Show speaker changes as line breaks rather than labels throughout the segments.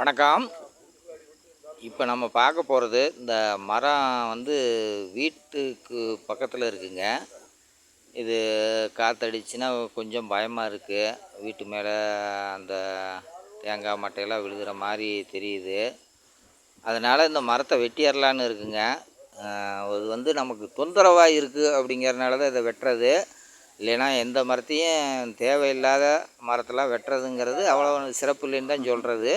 வணக்கம். இப்போ நம்ம பார்க்க போகிறது இந்த மரம் வந்து வீட்டுக்கு பக்கத்தில் இருக்குங்க. இது காற்றடிச்சுன்னா கொஞ்சம் பயமாக இருக்குது வீட்டு மேலே அந்த தேங்காய் மட்டையெல்லாம் விழுகிற மாதிரி தெரியுது. அதனால் இந்த மரத்தை வெட்டிடலான்னு இருக்குங்க. அது வந்து நமக்கு தொந்தரவாக இருக்குது அப்படிங்கிறனால தான் இதை வெட்டுறது. இல்லைன்னா எந்த மரத்தையும் தேவையில்லாத மரத்தெல்லாம் வெட்டுறதுங்கிறது அவ்வளோ சிறப்பு இல்லைன்னு தான் சொல்கிறது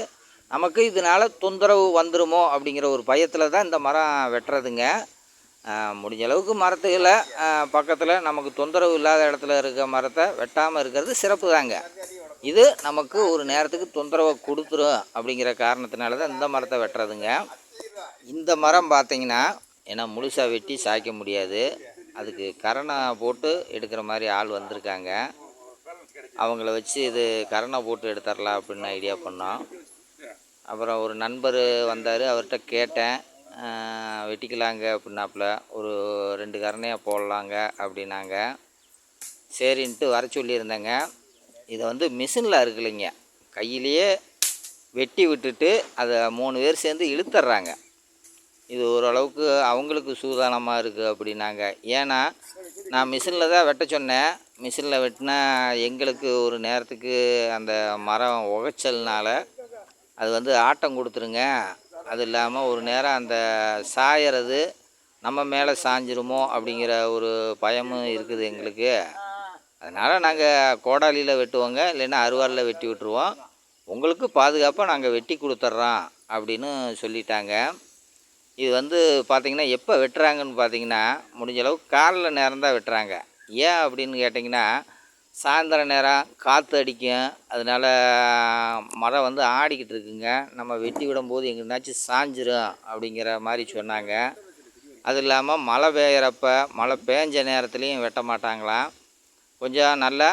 நமக்கு இதனால் தொந்தரவு வந்துடுமோ அப்படிங்கிற ஒரு பயத்தில் தான் இந்த மரம் வெட்டுறதுங்க. முடிஞ்சளவுக்கு முடிஞ்ச அளவுக்கு மரத்துகளை பக்கத்தில் நமக்கு தொந்தரவு இல்லாத இடத்துல இருக்க மரத்தை வெட்டாமல் இருக்கிறது சிறப்பு தாங்க. இது நமக்கு ஒரு நேரத்துக்கு தொந்தரவை கொடுத்துரும் அப்படிங்கிற காரணத்தினால தான் இந்த மரத்தை வெட்டுறதுங்க. இந்த மரம் பார்த்தீங்கன்னா ஏன்னா முழுசாக வெட்டி சாய்க்க முடியாது. அதுக்கு கரணை போட்டு எடுக்கிற மாதிரி ஆள் வந்திருக்காங்க. அவங்கள வச்சு இது கரணை போட்டு எடுத்துடலாம் அப்படின்னு ஐடியா பண்ணோம். அப்புறம் ஒரு நண்பர் வந்தார் அவர்கிட்ட கேட்டேன். வெட்டிக்கலாங்க அப்படின்னாப்புல. ஒரு ரெண்டு கரணையாக போடலாங்க அப்படின்னாங்க. சரின்ட்டு வர சொல்லியிருந்தேங்க. இதை வந்து மிஷினில் இருக்குல்லைங்க கையிலேயே வெட்டி விட்டுட்டு அதை மூணு பேர் சேர்ந்து இழுத்துட்றாங்க இது ஓரளவுக்கு அவங்களுக்கு சூதானமாக இருக்குது அப்படின்னாங்க. ஏன்னா நான் மிஷினில் தான் வெட்ட சொன்னேன். மிஷினில் வெட்டினா எங்களுக்கு ஒரு நேரத்துக்கு அந்த மரம் உகைச்சல்னால அது வந்து ஆட்டம் கொடுத்துருங்க. அது இல்லாமல் ஒரு நேரம் அந்த சாயறது நம்ம மேலே சாஞ்சிருமோ அப்படிங்கிற ஒரு பயமும் இருக்குது எங்களுக்கு. அதனால் நாங்கள் கோடாலியில் வெட்டுவோங்க. இல்லைன்னா அருவாளில் வெட்டி விட்டுருவோம். உங்களுக்கு பாதுகாப்பாக நாங்கள் வெட்டி கொடுத்துட்றோம் அப்படின்னு சொல்லிட்டாங்க. இது வந்து பார்த்திங்கன்னா எப்போ வெட்டுறாங்கன்னு பார்த்தீங்கன்னா முடிஞ்சளவு காலில் நேரம் தான் வெட்டுறாங்க. ஏன் அப்படின்னு கேட்டிங்கன்னா சாயந்தர நேரம் காற்று அடிக்கும். அதனால மரம் வந்து ஆடிக்கிட்டு இருக்குங்க. நம்ம வெட்டி விடும்போது எங்கேனாச்சும் சாஞ்சிரும் அப்படிங்கிற மாதிரி சொன்னாங்க. அது இல்லாமல் மழை பெய்கிறப்ப மழை பேஞ்ச நேரத்துலையும் வெட்ட மாட்டாங்களாம் கொஞ்சம் நல்லா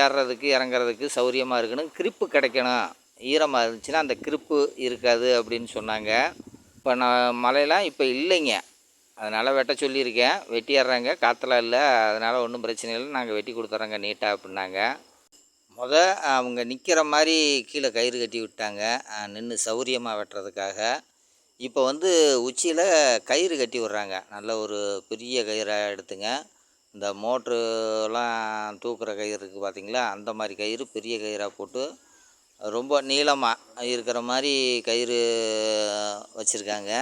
ஏறுறதுக்கு இறங்குறதுக்கு சௌரியமாக இருக்கணும். கிரிப்பு கிடைக்கணும். ஈரமாக இருந்துச்சுன்னா அந்த கிரிப்பு இருக்காது அப்படின்னு சொன்னாங்க. இப்போ நான் மழையெல்லாம் இப்போ இல்லைங்க. அதனால் வெட்ட சொல்லியிருக்கேன். வெட்டிடுறாங்க காற்றுலாம் இல்லை. அதனால் ஒன்றும் பிரச்சனை இல்லை. நாங்கள் வெட்டி கொடுத்துட்றோங்க நீட்டாக அப்படின்னாங்க. முத அவங்க நிற்கிற மாதிரி கீழே கயிறு கட்டி விட்டாங்க. நின்று சௌரியமாக வெட்டுறதுக்காக. இப்போ வந்து உச்சியில் கயிறு கட்டி விட்றாங்க. நல்ல ஒரு பெரிய கயிறாக எடுத்துங்க. இந்த மோட்ருலாம் தூக்குற கயிறு இருக்குது பார்த்தீங்களா அந்த மாதிரி கயிறு பெரிய கயிறாக போட்டு ரொம்ப நீளமாக இருக்கிற மாதிரி கயிறு வச்சுருக்காங்க.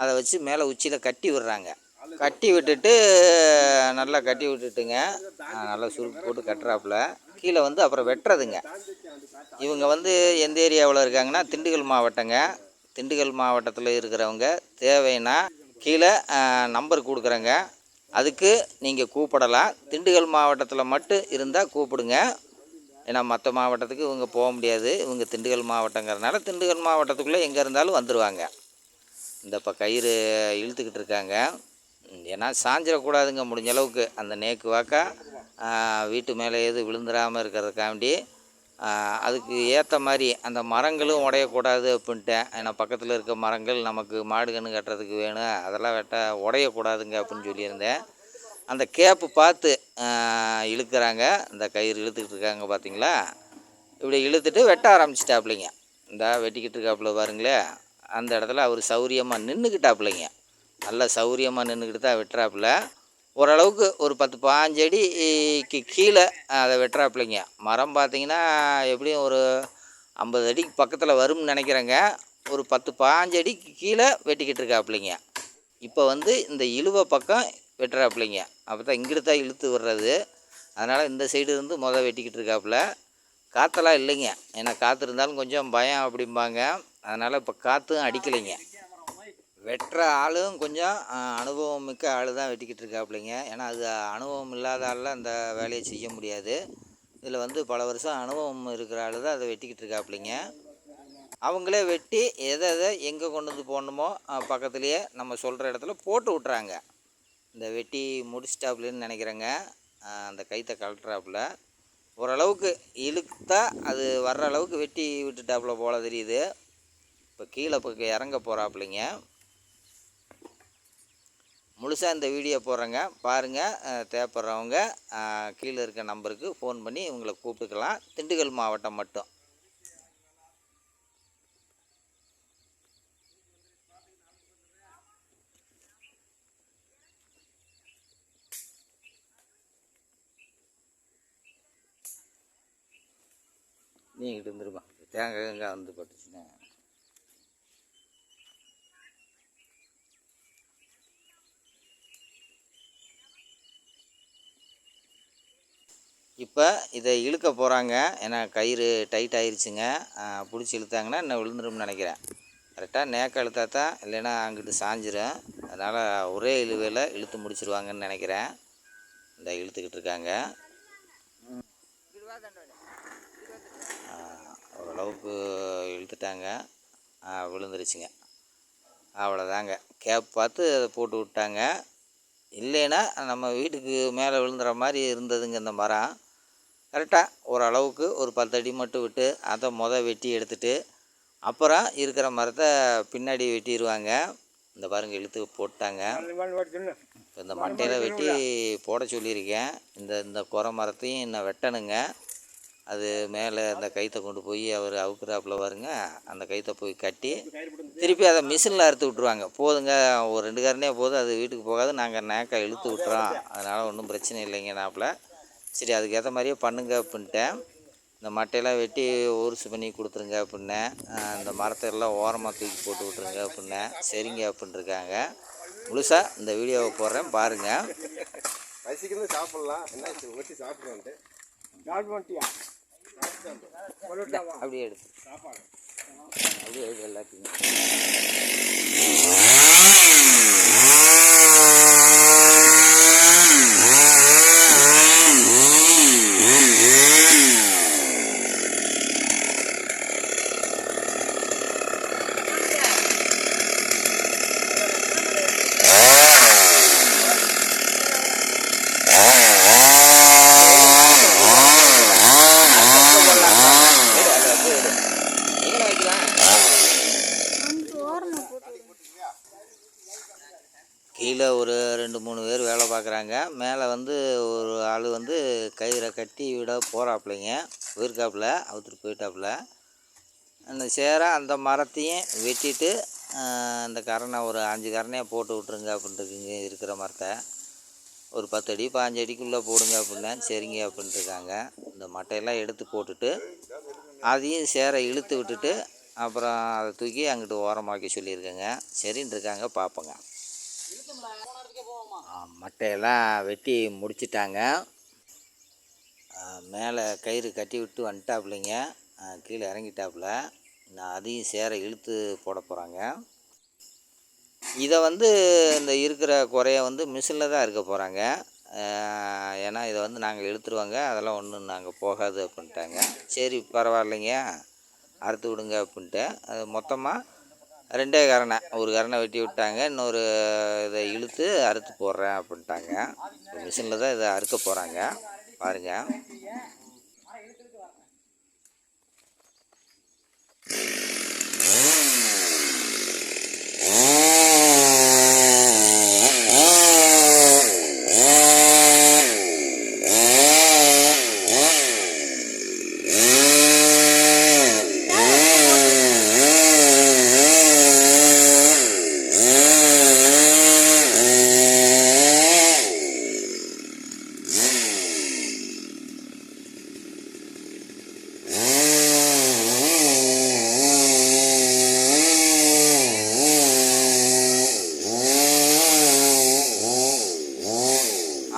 அதை வச்சு மேலே உச்சியில் கட்டி விடுறாங்க. கட்டி விட்டுட்டு நல்லா கட்டி விட்டுட்டுங்க. நல்லா சுருக்கு போட்டு கட்டுறாப்புல. கீழே வந்து அப்புறம் வெட்டுறதுங்க. இவங்க வந்து எந்த ஏரியாவில் இருக்காங்கன்னா திண்டுக்கல் மாவட்டங்க. திண்டுக்கல் மாவட்டத்தில் இருக்கிறவங்க தேவைன்னா கீழே நம்பர் கொடுக்குறேங்க. அதுக்கு நீங்கள் கூப்பிடலாம். திண்டுக்கல் மாவட்டத்தில் மட்டும் இருந்தால் கூப்பிடுங்க. ஏன்னா மற்ற மாவட்டத்துக்கு இவங்க போக முடியாது. இவங்க திண்டுக்கல் மாவட்டங்கிறனால திண்டுக்கல் மாவட்டத்துக்குள்ளே எங்கே இருந்தாலும் வந்துடுவாங்க இந்த இப்போ கயிறு இழுத்துக்கிட்டு இருக்காங்க. ஏன்னா சாஞ்சிடக்கூடாதுங்க முடிஞ்ச அளவுக்கு. அந்த நேக்கு வாக்கா வீட்டு மேலே எது விழுந்துடாமல் இருக்கிறதுக்காண்டி அதுக்கு ஏற்ற மாதிரி அந்த மரங்களும் உடையக்கூடாது அப்படின்ட்டேன் ஏன்னா பக்கத்தில் இருக்க மரங்கள் நமக்கு மாடு கன்று கட்டுறதுக்கு வேணும். அதெல்லாம் வெட்ட உடையக்கூடாதுங்க அப்படின்னு சொல்லியிருந்தேன். அந்த கேப்பு பார்த்து இழுக்கிறாங்க. இந்த கயிறு இழுத்துக்கிட்டு இருக்காங்க பார்த்தீங்களா இப்படி இழுத்துட்டு வெட்ட ஆரம்பிச்சிட்டாப்புலைங்க. இந்த வெட்டிக்கிட்டு இருக்காப்புல பாருங்களேன். அந்த இடத்துல அவர் சௌரியமாக நின்றுக்கிட்டாப்புலைங்க நல்லா சௌரியமாக நின்றுக்கிட்டு தான் வெட்டுறாப்புல. ஓரளவுக்கு ஒரு பத்து பாஞ்சு அடிக்கு கீழே அதை வெட்டுறாப்புலைங்க. மரம் பார்த்தீங்கன்னா எப்படியும் ஒரு ஐம்பது அடிக்கு பக்கத்தில் வரும்னு நினைக்கிறேங்க. ஒரு பத்து பாஞ்சு அடிக்கு கீழே வெட்டிக்கிட்டு இருக்காப்புலைங்க. இப்போ வந்து இந்த இழுவை பக்கம் வெட்டுறாப்புலைங்க. அப்போ தான் இங்கிட்டு தான் இழுத்து விடுறது. அதனால் இந்த சைடு இருந்து மொதல் வெட்டிக்கிட்டு இருக்காப்புல. காற்றெல்லாம் இல்லைங்க. ஏன்னா காற்று இருந்தாலும் கொஞ்சம் பயம் அப்படிம்பாங்க. அதனால் இப்போ காற்றும் அடிக்கலைங்க. வெட்டுற ஆளும் கொஞ்சம் அனுபவம் மிக்க ஆள் தான் வெட்டிக்கிட்டு இருக்காப்புலைங்க ஏன்னா அது அனுபவம் இல்லாத ஆளில் அந்த வேலையை செய்ய முடியாது. இதில் வந்து பல வருஷம் அனுபவம் இருக்கிற ஆள் தான் அதை வெட்டிக்கிட்டு இருக்காப்புலைங்க அவங்களே வெட்டி எதை எதை எங்கே கொண்டு வந்து போடணுமோ பக்கத்துலேயே நம்ம சொல்கிற இடத்துல போட்டு விட்றாங்க இந்த வெட்டி முடிச்சிட்டாப்புலேன்னு நினைக்கிறேங்க. அந்த கைத்தை கழட்டுறாப்புல. ஓரளவுக்கு இழுத்தா அது வர்ற அளவுக்கு வெட்டி விட்டுட்டாப்புல போல தெரியுது. இப்போ கீழே பக்கம் இறங்க போகிறாப்பிள்ளைங்க முழுசாக இந்த வீடியோ போடுறேங்க. பாருங்கள் தேவைப்படுறவங்க கீழே இருக்க நம்பருக்கு ஃபோன் பண்ணி இவங்களை கூப்பிட்டுக்கலாம். திண்டுக்கல் மாவட்டம் மட்டும். நீங்கிட்டு இருந்துருப்பான் தேங்காய் வந்து பட்டுச்சுன்னா. இப்போ இதை இழுக்க போகிறாங்க ஏன்னா கயிறு டைட் ஆயிருச்சுங்க. பிடிச்சி இழுத்தாங்கன்னா இன்னும் விழுந்துரும்னு நினைக்கிறேன். கரெக்டாக நேக்க இழுத்தா தான் இல்லைன்னா அங்கிட்டு சாஞ்சிரும். அதனால் ஒரே இழுவையில் இழுத்து முடிச்சிருவாங்கன்னு நினைக்கிறேன். இந்த இழுத்துக்கிட்டு இருக்காங்க. ஓரளவுக்கு இழுத்துட்டாங்க. விழுந்துருச்சுங்க. அவ்வளோதாங்க. கேப் பார்த்து அதை போட்டு விட்டாங்க. இல்லைன்னா நம்ம வீட்டுக்கு மேலே விழுந்துற மாதிரி இருந்ததுங்க இந்த மரம். கரெக்டாக ஓரளவுக்கு ஒரு பத்து அடி மட்டும் விட்டு அதை மொதல் வெட்டி எடுத்துட்டு அப்புறம் இருக்கிற மரத்தை பின்னாடி வெட்டிடுவாங்க இந்த பாருங்கள் இழுத்து போட்டாங்க. இப்போ இந்த மண்டையில் வெட்டி போட சொல்லியிருக்கேன். இந்த இந்த குறை மரத்தையும் இன்னும் வெட்டணுங்க. அது மேலே அந்த கைத்தை கொண்டு போய் அவர் அவுக்குறாப்பில் வருங்க அந்த கைத்தை போய் கட்டி திருப்பி அதை மிஷினில் அறுத்து விட்ருவாங்க போதுங்க ஒரு ரெண்டு காரனே போதும் அது வீட்டுக்கு போகாது நாங்கள் நேக்கா இழுத்து விட்டுறோம். அதனால் ஒன்றும் பிரச்சனை இல்லைங்க நாப்பில். சரி அதுக்கேற்ற மாதிரியே பண்ணுங்க அப்படின்ட்டேன். இந்த மட்டையெல்லாம் வெட்டி ஊருசு பண்ணி கொடுத்துருங்க அப்படின்னேன். இந்த மரத்தை எல்லாம் ஓரமாக தூக்கி போட்டு விட்ருங்க அப்படின்னேன். சரிங்க அப்படின்ட்டுருக்காங்க முழுசாக இந்த வீடியோவை போடுறேன் பாருங்கள்
பசிக்கிறது சாப்பிடலாம். என்ன வெட்டி சாப்பிடுவோன்ட்டு
அப்படியே எடுத்து. அப்படியே எடுத்து எல்லாத்தையும் எடு, அதை அப்படியே எடு. எங்கே வைக்கலாம் கீழே ஒரு ரெண்டு மூணு பேர் வேலை பார்க்குறாங்க. மேலே வந்து ஒரு ஆள் வந்து கயிறை கட்டி விட போகிறாப்புலைங்க போயிருக்காப்புல அவுத்துட்டு போயிட்டாப்புல. அந்த சேரை அந்த மரத்தையும் வெட்டிட்டு அந்த கரணை ஒரு அஞ்சு கரணையாக போட்டு விட்ருங்க அப்படின்ட்டுருக்குங்க இருக்கிற மரத்தை. ஒரு பத்து அடி பாஞ்சு அடிக்குள்ளே போடுங்க அப்படின்னா சரிங்க அப்படின்ட்டுருக்காங்க. இந்த மட்டையெல்லாம் எடுத்து போட்டுட்டு அதையும் சேரை இழுத்து விட்டுட்டு அப்புறம் அதை தூக்கி அங்கிட்டு ஓரமாக்கி சொல்லியிருக்கேங்க. சரின்னு இருக்காங்க பார்ப்போங்க மட்டையெல்லாம் வெட்டி முடிச்சிட்டாங்க. மேலே கயிறு கட்டி விட்டு வந்துட்டாப்புலைங்க. கீழே இறங்கிட்டாப்புல. நான் அதையும் சேர இழுத்து போட போகிறாங்க இதை வந்து இந்த இருக்கிற குறைய வந்து மிஷினில் தான் இருக்க போகிறாங்க ஏன்னா இதை வந்து நாங்கள் இழுத்துருவாங்க. அதெல்லாம் ஒன்றும் நாங்கள் போகாது அப்படின்ட்டாங்க. சரி பரவாயில்லைங்க. அறுத்து விடுங்க அப்படின்ட்டு. அது மொத்தமாக ரெண்டே கரணை. ஒரு கரணை வெட்டி விட்டாங்க. இன்னொரு இதை இழுத்து அறுத்து போடுறேன் அப்படின்ட்டாங்க. மிஷினில் தான் இதை அறுக்க போகிறாங்க பாருங்கள்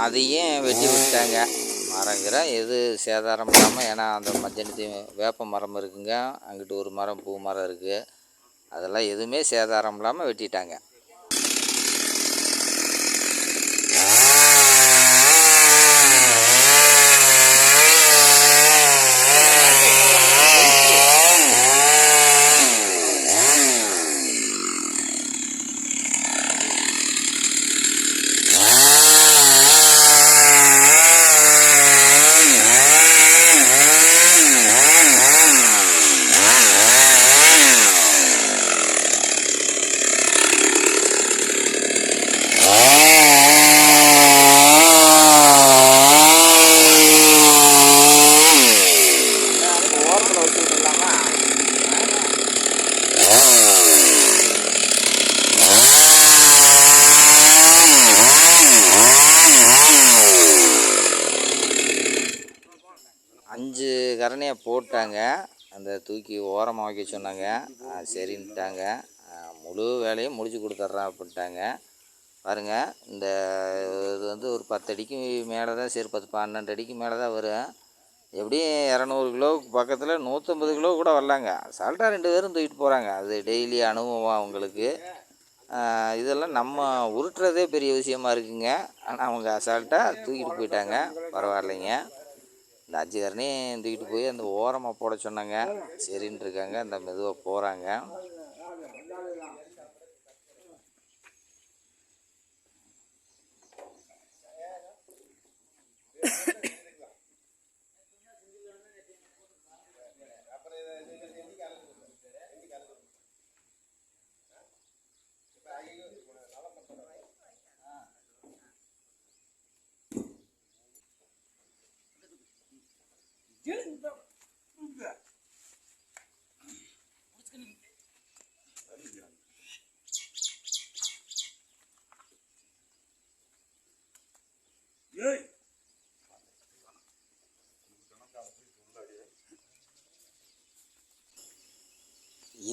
அதையும் வெட்டி விட்டாங்க மரங்கிற எது சேதாரம் இல்லாமல் ஏன்னா அந்த மஞ்சனத்தி வேப்ப மரம் இருக்குங்க. அங்கிட்டு ஒரு மரம் பூ மரம் இருக்குது அதெல்லாம் எதுவுமே சேதாரம் இல்லாமல் வெட்டிட்டாங்க ஓரத்தில் வச்சு விட்டுலாமா அஞ்சு கரணையை போட்டாங்க. அந்த தூக்கி ஓரமாக வைக்க சொன்னாங்க. சரின்ட்டாங்க. முழு வேலையும் முடிச்சு கொடுத்துட்றேன் அப்படின்ட்டாங்க. பாருங்கள் இந்த இது வந்து ஒரு பத்து அடிக்கு மேலே தான் சரி பத்து பன்னெண்டு அடிக்கு மேலே தான் வரும். எப்படியும் இரநூறு கிலோவுக்கு பக்கத்தில் நூற்றம்பது கிலோ கூட வரலாங்க. அசால்ட்டாக ரெண்டு பேரும் தூக்கிட்டு போகிறாங்க அது டெய்லி அனுபவம் அவங்களுக்கு. இதெல்லாம் நம்ம உருட்டுறதே பெரிய விஷயமா இருக்குங்க. ஆனால் அவங்க அசால்ட்டாக தூக்கிட்டு போயிட்டாங்க. பரவாயில்லைங்க. இந்த அஞ்சுக்காரனையும் தூக்கிட்டு போய் அந்த ஓரமாக போட சொன்னாங்க. சரின்ட்டு இருக்காங்க. அந்த மெதுவாக போகிறாங்க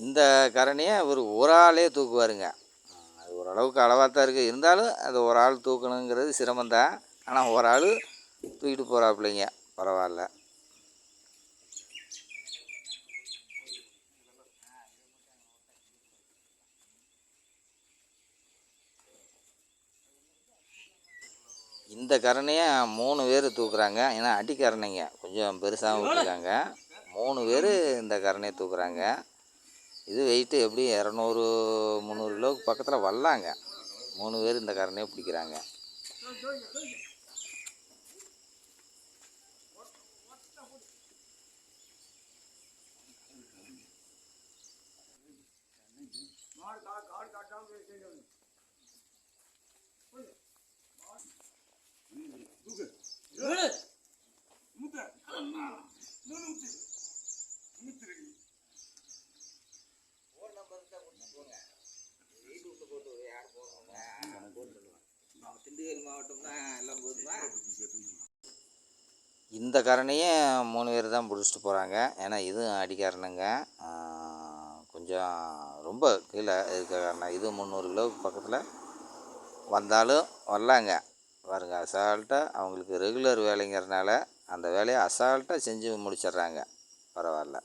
இந்த கரணையை ஒரு ஒரு ஆளே தூக்குவாருங்க. அது ஓரளவுக்கு அளவாக தான் இருக்குது இருந்தாலும் அது ஒரு ஆள் தூக்கணுங்கிறது சிரமம்தான் ஆனால் ஒரு ஆள் தூக்கிட்டு போகிறாப்புலைங்க பரவாயில்ல. இந்த கரணையை மூணு பேர் தூக்குறாங்க. ஏன்னா அடிக்கரணைங்க கொஞ்சம் பெருசாகவும் விட்டுருக்காங்க மூணு பேர் இந்த கரணையை தூக்குறாங்க. இது வெயிட்டு எப்படியும் இரநூறு முந்நூறு கிலோவுக்கு பக்கத்தில் வரலாங்க. மூணு பேர் இந்த காரனே பிடிக்கிறாங்க. திண்டுக்கல் மாவட்டம்னா எல்லாம் போதுமா இந்த கரணையே மூணு பேர் தான் பிடிச்சிட்டு போகிறாங்க ஏன்னா இதுவும் அடிக்காரனுங்க. கொஞ்சம் ரொம்ப கீழே இருக்க காரணம். இது முந்நூறு கிலோவுக்கு பக்கத்தில் வந்தாலும் வரலாங்க. பாருங்க அசால்ட்டாக அவங்களுக்கு ரெகுலர் வேலைங்கிறதுனால அந்த வேலையை அசால்ட்டாக செஞ்சு முடிச்சிடுறாங்க. பரவாயில்ல.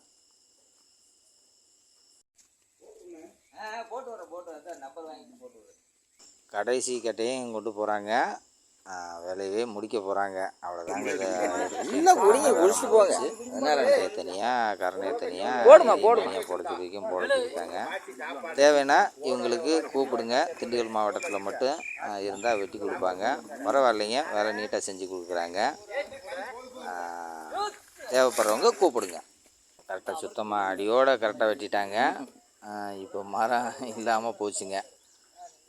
போட்டு வரேன் போட்டு வரேன் நம்பர் வாங்கிட்டு போட்டு வரேன் கடைசி கட்டையும் கொண்டு போகிறாங்க வேலையவே முடிக்க போகிறாங்க அவ்வளோதாங்க இல்லை குடிங்க குடிச்சிட்டு போங்க. அதனால தனியாக கரணையை தனியாக போடுமா போடுமா போட சொல்லிக்கும் போட சொல்லியிருக்காங்க தேவைன்னா இவங்களுக்கு கூப்பிடுங்க. திண்டுக்கல் மாவட்டத்தில் மட்டும் இருந்தால் வெட்டி கொடுப்பாங்க. பரவாயில்லைங்க வேலை நீட்டாக செஞ்சு கொடுக்குறாங்க. தேவைப்படுறவங்க கூப்பிடுங்க. கரெக்டாக சுத்தமாக அடியோட கரெக்டாக வெட்டிட்டாங்க. இப்போ மரம் இல்லாமல் போச்சுங்க.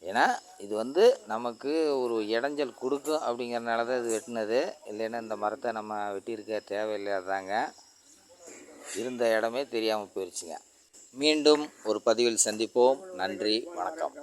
ஏன்னா இது வந்து நமக்கு ஒரு இடைஞ்சல் கொடுக்கும் அப்படிங்கிறனால தான் இது வெட்டினது. இல்லைன்னா இந்த மரத்தை நம்ம வெட்டியிருக்க தேவையில்லாதாங்க. இருந்த இடமே தெரியாமல் போயிடுச்சுங்க மீண்டும் ஒரு பதிவில் சந்திப்போம். நன்றி வணக்கம்.